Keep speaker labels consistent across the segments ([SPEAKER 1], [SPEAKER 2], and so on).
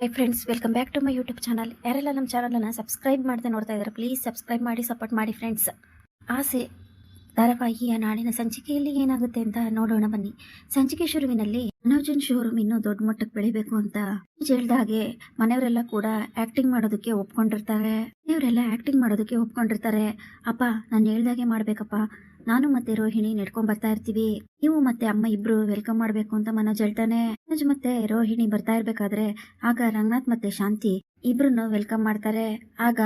[SPEAKER 1] Hi friends welcome back to my YouTube channel ಯಾರೆಲ್ಲ ನಮ್ಮ ಚಾನಲನ್ನು ಸಬ್ಸ್ಕ್ರೈಬ್ ಮಾಡದೆ ನೋಡ್ತಾ ಇದ್ದಾರೆ ಪ್ಲೀಸ್ ಸಬ್ಸ್ಕ್ರೈಬ್ ಮಾಡಿ ಸಪೋರ್ಟ್ ಮಾಡಿ ಫ್ರೆಂಡ್ಸ್ ಆಸೆ ಧಾರಾವಾಹಿಯ ನಾಳಿನ ಸಂಚಿಕೆಯಲ್ಲಿ ಏನಾಗುತ್ತೆ ಅಂತ ನೋಡೋಣ ಬನ್ನಿ. ಸಂಚಿಕೆ ಶುರುವಿನಲ್ಲಿ ಮನೋಜನ್ ಶೋರೂಮ್ ಇನ್ನೂ ದೊಡ್ಡ ಮಟ್ಟಕ್ಕೆ ಬೆಳಿಬೇಕು ಅಂತ ಹೇಳ್ದ ಹಾಗೆ ಮನೆಯವರೆಲ್ಲ ಕೂಡ ಆಕ್ಟಿಂಗ್ ಮಾಡೋದಕ್ಕೆ ಒಪ್ಕೊಂಡಿರ್ತಾರೆ. ಇವರೆಲ್ಲ ಆಕ್ಟಿಂಗ್ ಮಾಡೋದಕ್ಕೆ ಒಪ್ಕೊಂಡಿರ್ತಾರೆ. ಅಪ್ಪ, ನಾನು ಹೇಳ್ದಾಗೆ ಮಾಡ್ಬೇಕಪ್ಪ. ನಾನು ಮತ್ತೆ ರೋಹಿಣಿ ನಡ್ಕೊಂಡ್ ಬರ್ತಾ ಇರ್ತೀವಿ. ನೀವು ಮತ್ತೆ ಅಮ್ಮ ಇಬ್ರು ವೆಲ್ಕಮ್ ಮಾಡ್ಬೇಕು ಅಂತ ಮನೋಜ್ ಹೇಳ್ತಾನೆ ಮನೋಜ್ ಮತ್ತೆ ರೋಹಿಣಿ ಬರ್ತಾ ಇರ್ಬೇಕಾದ್ರೆ ಆಗ ರಂಗನಾಥ್ ಮತ್ತೆ ಶಾಂತಿ ಇಬ್ರು ವೆಲ್ಕಮ್ ಮಾಡ್ತಾರೆ. ಆಗ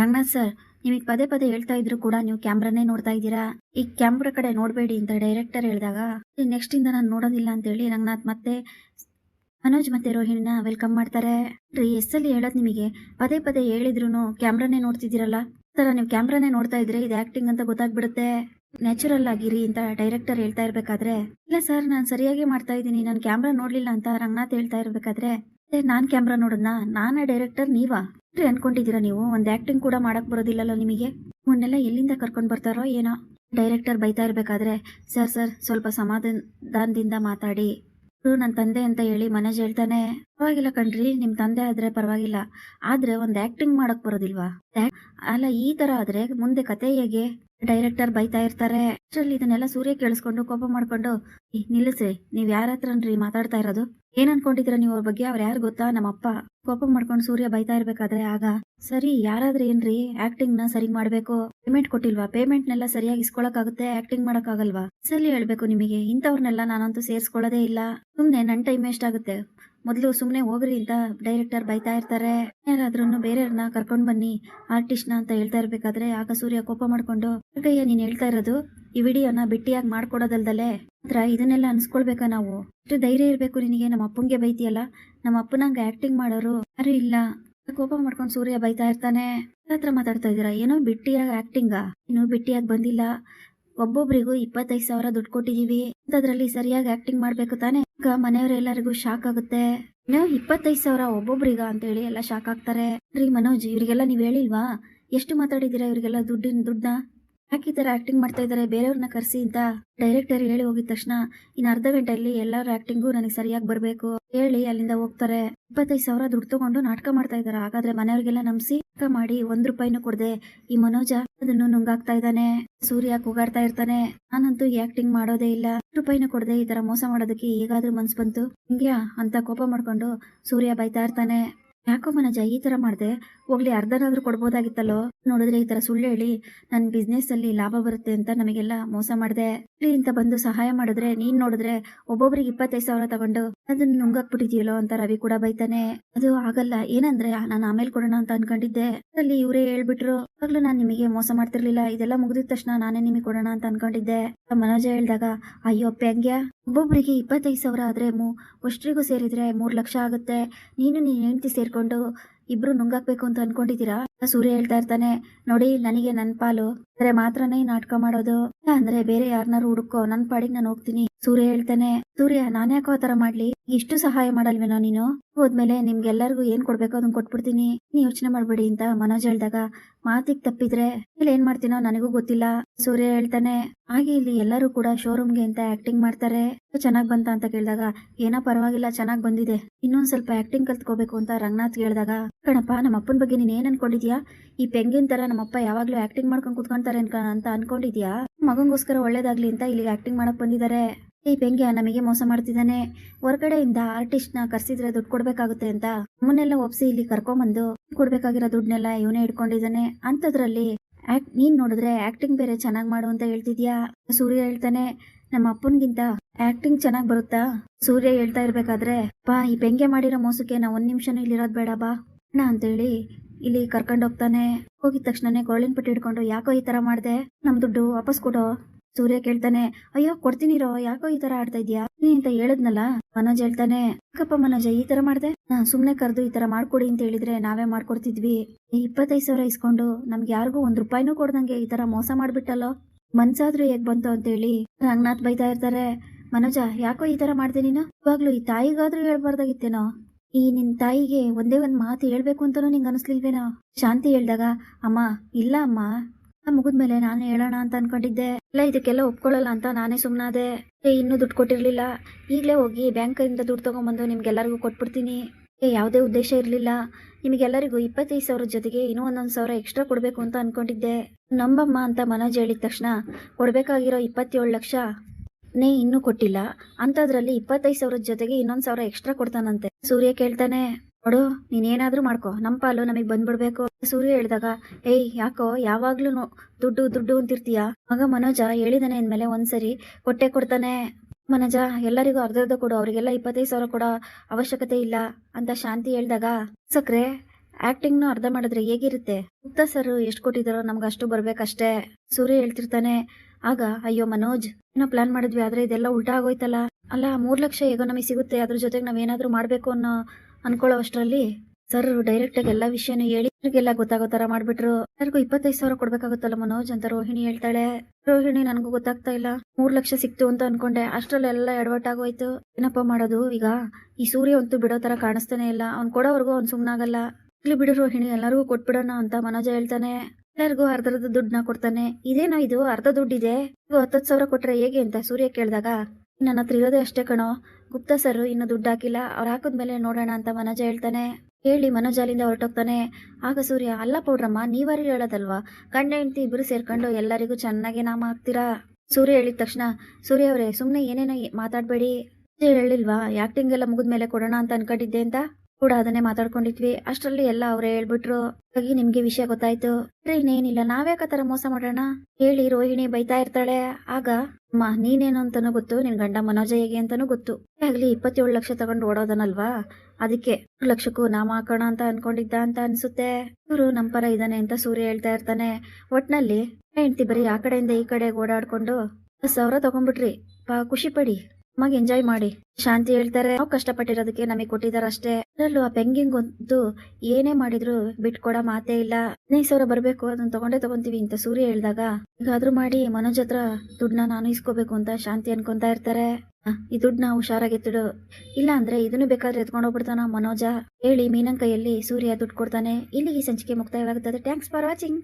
[SPEAKER 1] ರಂಗನಾಥ್ ಸರ್ ನಿಮಗೆ ಪದೇ ಪದೇ ಹೇಳ್ತಾ ಇದ್ರು ಕೂಡ ನೀವು ಕ್ಯಾಮ್ರಾನೇ ನೋಡ್ತಾ ಇದ್ದೀರಾ? ಈ ಕ್ಯಾಮ್ರಾ ಕಡೆ ನೋಡಬೇಡಿ ಅಂತ ಡೈರೆಕ್ಟರ್ ಹೇಳಿದಾಗ ನೆಕ್ಸ್ಟ್ ಇಂದ ನಾನು ನೋಡೋದಿಲ್ಲ ಅಂತ ಹೇಳಿ ರಂಗನಾಥ್ ಮತ್ತೆ ಮನೋಜ್ ಮತ್ತೆ ರೋಹಿಣಿನ ವೆಲ್ಕಮ್ ಮಾಡ್ತಾರೆ. ರೀ, ಎಸ್ಸಲ್ಲಿ ಹೇಳೋದು ನಿಮಗೆ, ಪದೇ ಪದೇ ಹೇಳಿದ್ರು ಕ್ಯಾಮ್ರಾನೇ ನೋಡ್ತಿದ್ದೀರಲ್ಲ? ತರ ನೀವು ಕ್ಯಾಮ್ರಾನೇ ನೋಡ್ತಾ ಇದ್ರೆ ಇದು ಆಕ್ಟಿಂಗ್ ಅಂತ ಗೊತ್ತಾಗ್ಬಿಡುತ್ತೆ. ನ್ಯಾಚುರಲ್ ಆಗಿರಿ ಅಂತ ಡೈರೆಕ್ಟರ್ ಹೇಳ್ತಾ ಇರ್ಬೇಕಾದ್ರೆ ಇಲ್ಲ ಸರ್ ನಾನು ಸರಿಯಾಗಿ ಮಾಡ್ತಾ ಇದ್ದೀನಿ. ನಾನು ಕ್ಯಾಮ್ರಾ ನೋಡ್ಲಿಲ್ಲ ಅಂತ ರಂಗನಾಥ್ ಹೇಳ್ತಾ ಇರ್ಬೇಕಾದ್ರೆ "ಏ, ನಾನ್ ಕ್ಯಾಮ್ರಾ ನೋಡದ್ನಾ? ನಾನೇ ಡೈರೆಕ್ಟರ್ ನೀವಾ? ಏನ್ರಿ ಅನ್ಕೊಂಡಿದ್ದೀರಾ ನೀವು? ಒಂದು ಆಕ್ಟಿಂಗ್ ಕೂಡ ಮಾಡಕ್ ಬರೋದಿಲ್ಲಲ್ಲ ನಿಮಗೆ? ಮುನ್ನೆಲ್ಲ ಎಲ್ಲಿಂದ ಕರ್ಕೊಂಡು ಬರ್ತಾರೋ ಏನೋ? ಡೈರೆಕ್ಟರ್ ಬೈತಾ ಇರ್ಬೇಕಾದ್ರೆ ಸರ್ ಸರ್ ಸ್ವಲ್ಪ ಸಮಾಧಾನದಿಂದ ಮಾತಾಡಿ. ನನ್ ತಂದೆ ಅಂತ ಹೇಳಿ ಮನೇಜ್ ಹೇಳ್ತಾನೆ ಪರವಾಗಿಲ್ಲ ಕಣ್ರಿ ನಿಮ್ ತಂದೆ ಆದ್ರೆ ಪರವಾಗಿಲ್ಲ. ಆದ್ರೆ ಒಂದ್ ಆಕ್ಟಿಂಗ್ ಮಾಡಕ್ ಬರೋದಿಲ್ವಾ? ಅಲ್ಲ ಈ ತರ ಆದ್ರೆ ಮುಂದೆ ಕತೆ ಹೇಗೆ? ಡೈರೆಕ್ಟರ್ ಬೈತಾ ಇರ್ತಾರೆ. ಅಷ್ಟರಲ್ಲಿ ಇದನ್ನೆಲ್ಲ ಸೂರ್ಯ ಕೇಳಿಸ್ಕೊಂಡು ಕೋಪ ಮಾಡ್ಕೊಂಡು "ಏ, ನಿಲ್ಲಿಸ್ರಿ ನೀವ್ ಯಾರ ಹತ್ರನ್ರಿ ಮಾತಾಡ್ತಾ ಇರೋದು? ಏನ್ ಅನ್ಕೊಂಡಿದ್ರ ನೀವು ಅವ್ರ ಬಗ್ಗೆ? ಅವ್ರ ಯಾರು ಗೊತ್ತಾ? ನಮ್ಮಪ್ಪ ಕೋಪ ಮಾಡ್ಕೊಂಡು ಸೂರ್ಯ ಬೈತಾ ಇರ್ಬೇಕಾದ್ರೆ ಆಗ ಸರಿ ಯಾರಾದ್ರೆ ಏನ್ರಿ? ಆಕ್ಟಿಂಗ್ನ ಸರಿ ಮಾಡ್ಬೇಕು. ಪೇಮೆಂಟ್ ಕೊಟ್ಟಿಲ್ವಾ? ಪೇಮೆಂಟ್ ನೆಲ್ಲ ಸರಿಯಾಗಿ ಇಸ್ಕೊಳ್ಳೋಕಾಗುತ್ತೆ ಆಕ್ಟಿಂಗ್ ಮಾಡಕ್ ಆಗಲ್ವಾ ಸರಿ ಹೇಳ್ಬೇಕು ನಿಮಗೆ ಇಂಥವ್ರನ್ನೆಲ್ಲ ನಾನಂತೂ ಸೇರ್ಸ್ಕೊಳ್ಳೋದೇ ಇಲ್ಲ. ಸುಮ್ನೆ ನನ್ ಟೈಮ್ ವೇಸ್ಟ್ ಆಗುತ್ತೆ. ಮೊದಲು ಸುಮ್ಮನೆ ಹೋಗ್ರಿ ಅಂತ ಡೈರೆಕ್ಟರ್ ಬೈತಾ ಇರ್ತಾರೆ. ಯಾರಾದ್ರೂ ಬೇರೆಯವ್ರನ್ನ ಕರ್ಕೊಂಡ್ ಬನ್ನಿ ಆರ್ಟಿಸ್ಟ್ನ ಅಂತ ಹೇಳ್ತಾ ಇರ್ಬೇಕಾದ್ರೆ ಆಗ ಸೂರ್ಯ ಕೋಪ ಮಾಡ್ಕೊಂಡು ಕೈಯ್ಯ ನೀನ್ ಹೇಳ್ತಾ ಇರೋದು ಈ ವಿಡಿಯೋನ ಬಿಟ್ಟಿಯಾಗಿ ಮಾಡ್ಕೊಡೋದಲ್ದಲೆ? ಆದ್ರ ಇದನ್ನೆಲ್ಲ ಅನ್ಸ್ಕೊಳ್ಬೇಕಾ ನಾವು? ಎಷ್ಟು ಧೈರ್ಯ ಇರ್ಬೇಕು ನಿನಗೆ, ನಮ್ಮ ಅಪ್ಪಂಗೆ ಬೈತಿಯಲ್ಲ? ನಮ್ಮ ಅಪ್ಪನಂಗೆ ಆಕ್ಟಿಂಗ್ ಮಾಡೋರು ಯಾರು ಇಲ್ಲ. ಕೋಪ ಮಾಡ್ಕೊಂಡು ಸೂರ್ಯ ಬೈತಾ ಇರ್ತಾನೆ. ಹತ್ರ ಮಾತಾಡ್ತಾ ಇದೀರಾ ಏನೋ ಬಿಟ್ಟಿಯಾಗಿ ಆಕ್ಟಿಂಗಾ ಇನ್ನು ಬಿಟ್ಟಿಯಾಗಿ ಬಂದಿಲ್ಲ. ಒಬ್ಬೊಬ್ರಿಗೂ ಇಪ್ಪತ್ತೈದು ಸಾವಿರ ದುಡ್ಡು ಕೊಟ್ಟಿದೀವಿ. ಅಂತದ್ರಲ್ಲಿ ಸರಿಯಾಗಿ ಆಕ್ಟಿಂಗ್ ಮಾಡ್ಬೇಕು ತಾನೆ. ಈಗ ಮನೆಯವರೆಲ್ಲರಿಗೂ ಶಾಕ್ ಆಗುತ್ತೆ. ನಾವು ಇಪ್ಪತ್ತೈದು ಸಾವಿರ ಒಬ್ಬೊಬ್ರಿಗ ಅಂತೇಳಿ ಎಲ್ಲ ಶಾಕ್ ಆಗ್ತಾರೆ. ರೀ ಮನೋಜ್, ಇವ್ರಿಗೆಲ್ಲ ನೀವ್ ಹೇಳಿಲ್ವಾ? ಎಷ್ಟು ಮಾತಾಡಿದೀರಾ ಇವ್ರಿಗೆಲ್ಲ ದುಡ್ಡಿನ, ದುಡ್ಡನ್ನ? ಯಾಕೆ ಈ ತರ ಆಕ್ಟಿಂಗ್ ಮಾಡ್ತಾ ಇದ್ದಾರೆ? ಬೇರೆಯವ್ರನ್ನ ಕರೆಸಿ ಅಂತ ಡೈರೆಕ್ಟರ್ ಹೇಳಿ ಹೋಗಿದ ತಕ್ಷಣ ಇನ್ನು ಅರ್ಧ ಗಂಟೆಯಲ್ಲಿ ಎಲ್ಲರ ಆಕ್ಟಿಂಗು ನನಗೆ ಸರಿಯಾಗಿ ಬರಬೇಕು ಹೇಳಿ ಅಲ್ಲಿಂದ ಹೋಗ್ತಾರೆ. ಇಪ್ಪತ್ತೈದು ಸಾವಿರ ದುಡ್ಡು ತಗೊಂಡು ನಾಟಕ ಮಾಡ್ತಾ ಇದ್ದಾರೆ. ಹಾಗಾದ್ರೆ ಮನೆಯವ್ರಿಗೆಲ್ಲ ನಂಬಿಸಿ ನಾಟಕ ಮಾಡಿ ಒಂದ್ ರೂಪಾಯಿನೂ ಕೊಡದೆ. ಈ ಮನೋಜ ಅದನ್ನು ನುಂಗಾಗ್ತಾ ಇದ್ದಾನೆ. ಸೂರ್ಯ ಕೂಗಾಡ್ತಾ ಇರ್ತಾನೆ. ನಾನಂತೂ ಆಕ್ಟಿಂಗ್ ಮಾಡೋದೇ ಇಲ್ಲ. ರೂಪಾಯಿನೂ ಕೊಡದೆ ಈ ತರ ಮೋಸ ಮಾಡೋದಕ್ಕೆ ಹೇಗಾದ್ರೂ ಮನ್ಸ್ ಬಂತು. ಹಿಂಗ್ಯಾ ಅಂತ ಕೋಪ ಮಾಡ್ಕೊಂಡು ಸೂರ್ಯ ಬೈತಾ ಇರ್ತಾನೆ. ಯಾಕೋ ಮನಜ ಈ ತರ ಮಾಡ್ದೆ? ಹೋಗ್ಲಿ, ಅರ್ಧನಾದ್ರೂ ಕೊಡ್ಬೋದಾಗಿತ್ತಲ್ಲೋ? ನೋಡಿದ್ರೆ ಈ ತರ ಸುಳ್ಳು ಹೇಳಿ ನನ್ನ ಬಿಸ್ನೆಸ್ ಅಲ್ಲಿ ಲಾಭ ಬರುತ್ತೆ ಅಂತ ನಮಗೆಲ್ಲ ಮೋಸ ಮಾಡ್ದೆ. ಇಲ್ಲಿ ಅಂತ ಬಂದು ಸಹಾಯ ಮಾಡಿದ್ರೆ, ನೀನ್ ನೋಡಿದ್ರೆ ಒಬ್ಬೊಬ್ರಿಗೆ ಇಪ್ಪತ್ತೈದು ಸಾವಿರ ತಗೊಂಡು ಅದನ್ನ ನುಂಗಾಕ್ಬಿಟ್ಟಿದ್ಯಲ್ಲೋ ಅಂತ ರವಿ ಕೂಡ ಬೈತಾನೆ. ಅದು ಆಗಲ್ಲ, ಏನಂದ್ರೆ ನಾನು ಆಮೇಲೆ ಕೊಡೋಣ ಅಂತ ಅನ್ಕೊಂಡಿದ್ದೆ. ಅಲ್ಲಿ ಇವರೇ ಹೇಳ್ಬಿಟ್ರು, ಆಗ್ಲೂ ನಾನು ನಿಮಗೆ ಮೋಸ ಮಾಡ್ತಿರ್ಲಿಲ್ಲ, ಇದೆಲ್ಲ ಮುಗಿದ ತಕ್ಷಣ ನಾನೇ ನಿಮಗೆ ಕೊಡೋಣ ಅಂತ ಅನ್ಕೊಂಡಿದ್ದೆ. ಮನೋಜ ಹೇಳ್ದಾಗ, ಅಯ್ಯೋ ಪ್ಯಾಂಗ್ಯ ಒಬ್ಬೊಬ್ರಿಗೆ ಇಪ್ಪತ್ತೈದು ಸಾವಿರ ಆದ್ರೆ ಮೂ ಅಷ್ಟ್ರಿಗೂ ಸೇರಿದ್ರೆ ಮೂರ್ ಲಕ್ಷ ಆಗುತ್ತೆ. ನೀನು ನೀನ್ ಹೆಂಡತಿ ಸೇರ್ಕೊಂಡು ಇಬ್ರು ನುಂಗಾಕ್ಬೇಕು ಅಂತ ಅನ್ಕೊಂಡಿದ್ದೀರಾ? ಸೂರ್ಯ ಹೇಳ್ತಾ ಇರ್ತಾನೆ, ನೋಡಿ, ನನಗೆ ನನ್ ಪಾಲು. ಅಂದ್ರೆ ಮಾತ್ರನೇ ನಾಟಕ ಮಾಡೋದು. ಅಂದ್ರೆ ಬೇರೆ ಯಾರನ್ನಾರು ಹುಡುಕೋ, ನನ್ ಪಾಡಿಗೆ ನಾನು ಹೋಗ್ತೀನಿ. ಸೂರ್ಯ ಹೇಳ್ತಾನೆ, ಸೂರ್ಯ ನಾನ್ಯಾಕೋ ಯಾಕೋ ತರ ಮಾಡ್ಲಿ? ಇಷ್ಟು ಸಹಾಯ ಮಾಡಲ್ವೇನೋ ನೀನು? ಹೋದ್ಮೇಲೆ ನಿಮ್ಗೆಲ್ಲರಿಗೂ ಏನ್ ಕೊಡ್ಬೇಕೋ ಅದನ್ನ ಕೊಟ್ಬಿಡ್ತೀನಿ. ನೀ ಯೋಚನೆ ಮಾಡ್ಬೇಡಿ, ಅಂತ ಮನೋಜ್ ಹೇಳ್ದಾಗ, ಮಾತಿಗೆ ತಪ್ಪಿದ್ರೆ ಇಲ್ಲಿ ಏನ್ ಮಾಡ್ತೀನೋ ನನಗೂ ಗೊತ್ತಿಲ್ಲ. ಸೂರ್ಯ ಹೇಳ್ತಾನೆ, ಹಾಗೆ ಇಲ್ಲಿ ಎಲ್ಲರೂ ಕೂಡ ಶೋರೂಮ್ಗೆ ಅಂತ ಆಕ್ಟಿಂಗ್ ಮಾಡ್ತಾರೆ. ಚೆನ್ನಾಗ್ ಬಂತ? ಅಂತ ಕೇಳಿದಾಗ, ಏನೋ ಪರವಾಗಿಲ್ಲ, ಚೆನ್ನಾಗ್ ಬಂದಿದೆ. ಇನ್ನೊಂದ್ ಸ್ವಲ್ಪ ಆಕ್ಟಿಂಗ್ ಕಲ್ತ್ಕೋಬೇಕು, ಅಂತ ರಂಗನಾಥ್ ಕೇಳಿದಾಗ, ಕಣಪ್ಪ ನಮ್ಮ ಅಪ್ಪನ ಬಗ್ಗೆ ನೀನ್ ಏನ್ ಅನ್ಕೊಂಡಿದ್ಯಾ? ಈ ಪೆಂಗಿನ ತರ ನಮ್ಮಪ್ಪ ಯಾವಾಗ್ಲೂ ಆಕ್ಟಿಂಗ್ ಮಾಡ್ಕೊಂಡ್ ಕುತ್ಕೊಂತಾರೆ ಅಂತ ಅನ್ಕೊಂಡಿದ್ಯಾ ಮಗಂಗೋಸ್ಕರ ಒಳ್ಳೇದಾಗ್ಲಿ ಅಂತ ಇಲ್ಲಿಗೆ ಆಕ್ಟಿಂಗ್ ಮಾಡಕ್ ಬಂದಿದ್ದಾರೆ ಈ ಪೆಂಗ್ಯ ನಮಗೆ ಮೋಸ ಮಾಡ್ತಿದ್ದಾನೆ ಹೊರಗಡೆಯಿಂದ ಆರ್ಟಿಸ್ಟ್ನ ಕರ್ಸಿದ್ರೆ ದುಡ್ಡು ಕೊಡ್ಬೇಕಾಗುತ್ತೆ ಅಂತ ನಮ್ಮನ್ನೆಲ್ಲ ಒಪ್ಸಿ ಇಲ್ಲಿ ಕರ್ಕೊಂಬಂದು ಕೊಡ್ಬೇಕಾಗಿರೋ ದುಡ್ಡನ್ನೆಲ್ಲ ಇವನೇ ಇಟ್ಕೊಂಡಿದ್ದಾನೆ ಅಂತದ್ರಲ್ಲಿ ಆಕ್ಟ್ ನೀನ್ ನೋಡಿದ್ರೆ ಆಕ್ಟಿಂಗ್ ಬೇರೆ ಚೆನ್ನಾಗ್ ಮಾಡು ಅಂತ ಹೇಳ್ತಿದ್ಯಾ ಸೂರ್ಯ ಹೇಳ್ತಾನೆ ನಮ್ಮ ಅಪ್ಪನ್ಗಿಂತ ಆಕ್ಟಿಂಗ್ ಚೆನ್ನಾಗ್ ಬರುತ್ತಾ ಸೂರ್ಯ ಹೇಳ್ತಾ ಇರ್ಬೇಕಾದ್ರೆ ಬಾ ಈ ಪೆಂಗೆ ಮಾಡಿರೋ ಮೋಸಕ್ಕೆ ನಾ ಒಂದ್ ನಿಮಿಷನೂ ಇಲ್ಲಿರೋದ್ ಬೇಡ ಬಾ ಅಣ್ಣ ಅಂತೇಳಿ ಇಲ್ಲಿ ಕರ್ಕೊಂಡ್ ಹೋಗ್ತಾನೆ. ಹೋಗಿದ ತಕ್ಷಣನೇ ಗೋಳಿನ ಪಟ್ಟಿ ಹಿಡ್ಕೊಂಡು ಯಾಕೋ ಈ ತರ ಮಾಡ್ದೆ? ನಮ್ ದುಡ್ಡು ವಾಪಸ್ ಕೊಡೋ. ಸೂರ್ಯ ಕೇಳ್ತಾನೆ, ಅಯ್ಯೋ ಕೊಡ್ತೀನಿರೋ ಯಾಕೋ ಈ ತರ ಆಡ್ತಾ ಇದ್ಯಾ? ನೀ ಅಂತ ಹೇಳದ್ನಲ್ಲ? ಮನೋಜ್ ಹೇಳ್ತಾನೆ, ಯಾಕಪ್ಪ ಮನೋಜ, ಈ ತರ ಮಾಡ್ದೆ? ನಾ ಸುಮ್ನೆ ಕರೆದು ಈ ತರ ಮಾಡ್ಕೊಡಿ ಅಂತ ಹೇಳಿದ್ರೆ ನಾವೇ ಮಾಡ್ಕೊಡ್ತಿದ್ವಿ. ಇಪ್ಪತ್ತೈದು ಸಾವಿರ ಇಸ್ಕೊಂಡು ನಮ್ಗೆ ಯಾರಿಗೂ ಒಂದ್ ರೂಪಾಯಿನೂ ಕೊಡ್ದಂಗೆ ಈ ತರ ಮೋಸ ಮಾಡ್ಬಿಟ್ಟಲ್ಲೋ? ಮನ್ಸಾದ್ರೂ ಹೇಗ್ ಬಂತು ಅಂತ ಹೇಳಿ ರಂಗನಾಥ್ ಬೈತಾ ಇರ್ತಾರೆ, ಮನೋಜ, ಯಾಕೋ ಈ ತರ ಮಾಡ್ದೆ ನೀನು? ಇವಾಗ್ಲೂ ಈ ತಾಯಿಗಾದ್ರೂ ಹೇಳ್ಬಾರ್ದಾಗಿತ್ತೇನೋ? ಈ ನಿನ್ ತಾಯಿಗೆ ಒಂದೇ ಒಂದ್ ಮಾತು ಹೇಳ್ಬೇಕು ಅಂತಾನೂ ನಿಂಗೆ ಅನಿಸ್ಲಿಲ್ವೇನೋ? ಶಾಂತಿ ಹೇಳ್ದಾಗ ಅಮ್ಮ ಇಲ್ಲ ಅಮ್ಮ. ಮುಗಿದ್ಮೇಲೆ ನಾನು ಹೇಳೋಣ ಅಂತ ಅನ್ಕೊಂಡಿದ್ದೆ. ಇಲ್ಲ ಇದಕ್ಕೆಲ್ಲ ಒಪ್ಕೊಳ್ಳಲ್ಲ ಅಂತ ನಾನೇ ಸುಮ್ಮನಾದೆ ಇನ್ನೂ ದುಡ್ಡು ಕೊಟ್ಟಿರ್ಲಿಲ್ಲ. ಈಗಲೇ ಹೋಗಿ ಬ್ಯಾಂಕಿಂದ ದುಡ್ಡು ತಗೊಂಬಂದು ನಿಮ್ಗೆಲ್ಲರಿಗೂ ಕೊಟ್ಬಿಡ್ತೀನಿ. ಏ, ಯಾವುದೇ ಉದ್ದೇಶ ಇರಲಿಲ್ಲ. ನಿಮಗೆಲ್ಲರಿಗೂ ಇಪ್ಪತ್ತೈದು ಸಾವಿರ ಜೊತೆಗೆ ಇನ್ನೂ ಒಂದೊಂದು ಸಾವಿರ ಎಕ್ಸ್ಟ್ರಾ ಕೊಡಬೇಕು ಅಂತ ಅನ್ಕೊಂಡಿದ್ದೆ. ನಂಬಮ್ಮ ಅಂತ ಮನೋಜ್ ಹೇಳಿದ ತಕ್ಷಣ ಕೊಡಬೇಕಾಗಿರೋ ಇಪ್ಪತ್ತೇಳು ಲಕ್ಷ ನೇ ಇನ್ನೂ ಕೊಟ್ಟಿಲ್ಲ. ಅಂತದ್ರಲ್ಲಿ ಇಪ್ಪತ್ತೈದು ಸಾವಿರದ ಜೊತೆಗೆ ಇನ್ನೊಂದು ಸಾವಿರ ಎಕ್ಸ್ಟ್ರಾ ಕೊಡ್ತಾನಂತೆ. ಸೂರ್ಯ ಕೇಳ್ತಾನೆ, ನೋಡು, ನೀನೇನಾದ್ರೂ ಮಾಡ್ಕೋ. ನಮ್ಮ ಪಾಲು ನಮಗ್ ಬಂದ್ಬಿಡ್ಬೇಕು. ಸೂರ್ಯ ಹೇಳಿದಾಗ, ಏಯ್, ಯಾಕೋ? ಯಾವಾಗ್ಲೂ ದುಡ್ಡು ದುಡ್ಡು ಅಂತಿರ್ತೀಯ? ಮಗ ಮನೋಜ ಹೇಳಿದಾನೆ ಅಂದ್ಮೇಲೆ ಒಂದ್ಸರಿ, ಕೊಟ್ಟೆ ಕೊಡ್ತಾನೆ. ಮನೋಜ, ಎಲ್ಲರಿಗೂ ಅರ್ಧ ಅರ್ಧ ಕೊಡು. ಅವರಿಗೆಲ್ಲ ಇಪ್ಪತ್ತೈದು ಸಾವಿರ ಕೊಡೋ ಅವಶ್ಯಕತೆ ಇಲ್ಲ. ಅಂತ ಶಾಂತಿ ಹೇಳ್ದಾಗ, ಸಕ್ರೆ ಆಕ್ಟಿಂಗ್ನು ಅರ್ಧ ಮಾಡಿದ್ರೆ ಹೇಗಿರುತ್ತೆ? ಮುಕ್ತ ಸರ್ ಎಷ್ಟು ಕೊಟ್ಟಿದಾರೋ ನಮ್ಗೆ ಅಷ್ಟು ಬರ್ಬೇಕಷ್ಟೇ. ಸೂರ್ಯ ಹೇಳ್ತಿರ್ತಾನೆ ಆಗ, ಅಯ್ಯೋ ಮನೋಜ್, ಏನೋ ಪ್ಲಾನ್ ಮಾಡಿದ್ವಿ, ಆದ್ರೆ ಇದೆಲ್ಲ ಉಲ್ಟಾ ಆಗೋಯ್ತಲ್ಲ. ಅಲ್ಲ, ಮೂರ್ ಲಕ್ಷ ಹೇಗೋ ನಮಗೆ ಸಿಗುತ್ತೆ, ಅದ್ರ ಜೊತೆಗೆ ನಾವೇನಾದ್ರೂ ಮಾಡ್ಬೇಕು ಅನ್ನೋ ಅನ್ಕೊಳ್ಳೋ ಅಷ್ಟರಲ್ಲಿ ಸರ್ ಡೈರೆಕ್ಟ್ ಆಗಿ ಎಲ್ಲಾ ವಿಷಯನೂ ಹೇಳಿ, ಅವ್ರಿಗೆಲ್ಲ ಗೊತ್ತಾಗೋ ತರ ಮಾಡ್ಬಿಟ್ರು. ಎಲ್ಲರಿಗೂ ಇಪ್ಪತ್ತೈದು ಸಾವಿರ ಕೊಡ್ಬೇಕಾಗುತ್ತಲ್ಲ ಮನೋಜ್ ಅಂತ ರೋಹಿಣಿ ಹೇಳ್ತಾಳೆ. ರೋಹಿಣಿ, ನನಗೂ ಗೊತ್ತಾಗ್ತಾ ಇಲ್ಲ. ಮೂರ್ ಲಕ್ಷ ಸಿಕ್ತು ಅಂತ ಅನ್ಕೊಂಡೆ. ಅಷ್ಟರಲ್ಲೆಲ್ಲ ಎಡವಟ್ ಆಗೋಯ್ತು. ಏನಪ್ಪ ಮಾಡೋದು ಈಗ? ಈ ಸೂರ್ಯ ಅಂತೂ ಬಿಡೋ ತರ ಕಾಣಿಸ್ತಾನೆ ಇಲ್ಲ. ಅವ್ನ್ ಕೊಡೋವರೆಗೂ ಅವ್ನು ಸುಮ್ನಾಗಲ್ಲ. ಇಲ್ಲಿ ಬಿಡು ರೋಹಿಣಿ, ಎಲ್ಲರಿಗೂ ಕೊಟ್ಬಿಡೋಣ ಅಂತ ಮನೋಜ ಹೇಳ್ತಾನೆ. ಎಲ್ಲರಿಗೂ ಅರ್ಧರ್ಧ ದುಡ್ಡನ್ನ ಕೊಡ್ತಾನೆ. ಇದೇನೋ ಇದು? ಅರ್ಧ ದುಡ್ಡಿದೆ? ಹತ್ತತ್ತು ಸಾವಿರ ಕೊಟ್ರೆ ಹೇಗೆ ಅಂತ ಸೂರ್ಯ ಕೇಳಿದಾಗ, ನನ್ನ ಹತ್ರ ಇರೋದೇ ಅಷ್ಟೇ ಕಣೋ. ಗುಪ್ತ ಸರ್ ಇನ್ನು ದುಡ್ಡು ಹಾಕಿಲ್ಲ. ಅವ್ರು ಹಾಕಿದ್ಮೇಲೆ ನೋಡೋಣ ಅಂತ ಮನೋಜ ಹೇಳ್ತಾನೆ. ಹೇಳಿ ಮನೋಜಾಲಿಂದ ಹೊರಟೋಗ್ತಾನೆ. ಆಗ ಸೂರ್ಯ, ಅಲ್ಲ ಪೌಡ್ರಮ್ಮ, ನೀವಾರಿ ಹೇಳೋದಲ್ವಾ? ಗಂಡ, ಹೆಂಡತಿ ಇಬ್ರು ಸೇರ್ಕೊಂಡು ಎಲ್ಲರಿಗೂ ಚೆನ್ನಾಗಿ ನಾಮ ಹಾಕ್ತೀರಾ? ಸೂರ್ಯ ಹೇಳಿದ ತಕ್ಷಣ, ಸೂರ್ಯ ಅವರೇ ಸುಮ್ಮನೆ ಏನೇನೋ ಮಾತಾಡಬೇಡಿ. ಹೇಳಿಲ್ವಾ? ಆಕ್ಟಿಂಗ್ ಎಲ್ಲ ಮುಗಿದ್ಮೇಲೆ ಕೊಡೋಣ ಅಂತ ಅನ್ಕೊಂಡಿದ್ದೆ ಅಂತ? ಕೂಡ ಅದನ್ನೇ ಮಾತಾಡ್ಕೊಂಡಿದ್ವಿ. ಅಷ್ಟರಲ್ಲಿ ಎಲ್ಲ ಅವರೇ ಹೇಳ್ಬಿಟ್ರು, ಹಾಗಾಗಿ ನಿಮ್ಗೆ ವಿಷಯ ಗೊತ್ತಾಯ್ತು. ಇನ್ನೇನಿಲ್ಲ. ನಾವ್ಯಾಕ ತರ ಮೋಸ ಮಾಡೋಣ? ಹೇಳಿ ರೋಹಿಣಿ ಬೈತಾ ಇರ್ತಾಳೆ. ಆಗ, ಅಮ್ಮ, ನೀನೇನು ಅಂತಾನು ಗೊತ್ತು. ನಿನ್ ಗಂಡ ಮನೋಜ ಹೇಗೆ ಅಂತಾನು ಗೊತ್ತು. ಆಗ್ಲಿ, ಇಪ್ಪತ್ತೇಳು ಲಕ್ಷ ತಗೊಂಡು ಓಡೋದನಲ್ವಾ? ಅದಕ್ಕೆ ಲಕ್ಷಕ್ಕೂ ನಾಮ ಹಾಕೋಣ ಅಂತ ಅನ್ಕೊಂಡಿದ್ದ ಅಂತ ಅನ್ಸುತ್ತೆ. ಇವರು ನಮ್ಮ ಪರ ಇದಾನೆ ಅಂತ ಸೂರ್ಯ ಹೇಳ್ತಾ ಇರ್ತಾನೆ. ಒಟ್ನಲ್ಲಿ, ಹೆಂಡ್ತಿ ಬರೀ ಆ ಕಡೆಯಿಂದ ಈ ಕಡೆ ಓಡಾಡ್ಕೊಂಡು ಸಾವಿರ ತಗೊಂಡ್ಬಿಟ್ರಿ. ಪಾ ಖುಷಿ ಪಡಿ. ಅಮ್ಮಗೆ ಎಂಜಾಯ್ ಮಾಡಿ. ಶಾಂತಿ ಹೇಳ್ತಾರೆ, ನಾವು ಕಷ್ಟಪಟ್ಟಿರೋದಕ್ಕೆ ನಮಗೆ ಕೊಟ್ಟಿದಾರಷ್ಟೇ. ಅದರಲ್ಲೂ ಆ ಪೆಂಗಿಂಗ್ ಗೊಂತು ಏನೇ ಮಾಡಿದ್ರು ಬಿಟ್ಕೊಡ ಮಾತೇ ಇಲ್ಲ. ಹದಿನೈದು ಸಾವಿರ ಬರಬೇಕು, ಅದನ್ನ ತಗೊಂಡೇ ತಗೊಂತೀವಿ ಅಂತ ಸೂರ್ಯ ಹೇಳಿದಾಗ ಈಗಾದ್ರೂ ಮಾಡಿ, ಮನೋಜ್ ಹತ್ರ ದುಡ್ಡನ್ನ ನಾನು ಇಸ್ಕೋಬೇಕು ಅಂತ ಶಾಂತಿ ಅನ್ಕೊಂತಾ ಇರ್ತಾರೆ. ಈ ದುಡ್ಡನ್ನ ಹುಷಾರಾಗಿ ಎತ್ತಿಡು ಇಲ್ಲ ಅಂದ್ರೆ ಇದನ್ನು ಬೇಕಾದ್ರೆ ಎತ್ಕೊಂಡು ಹೋಗ್ಬಿಡ್ತಾನ ಮನೋಜ? ಹೇಳಿ ಮೀನನ್ ಕೈಯಲ್ಲಿ ಸೂರ್ಯ ದುಡ್ಡು ಕೊಡ್ತಾನೆ. ಇಲ್ಲಿಗೆ ಸಂಚಿಕೆ ಮುಕ್ತಾಯವಾಗುತ್ತದೆ. Thanks for watching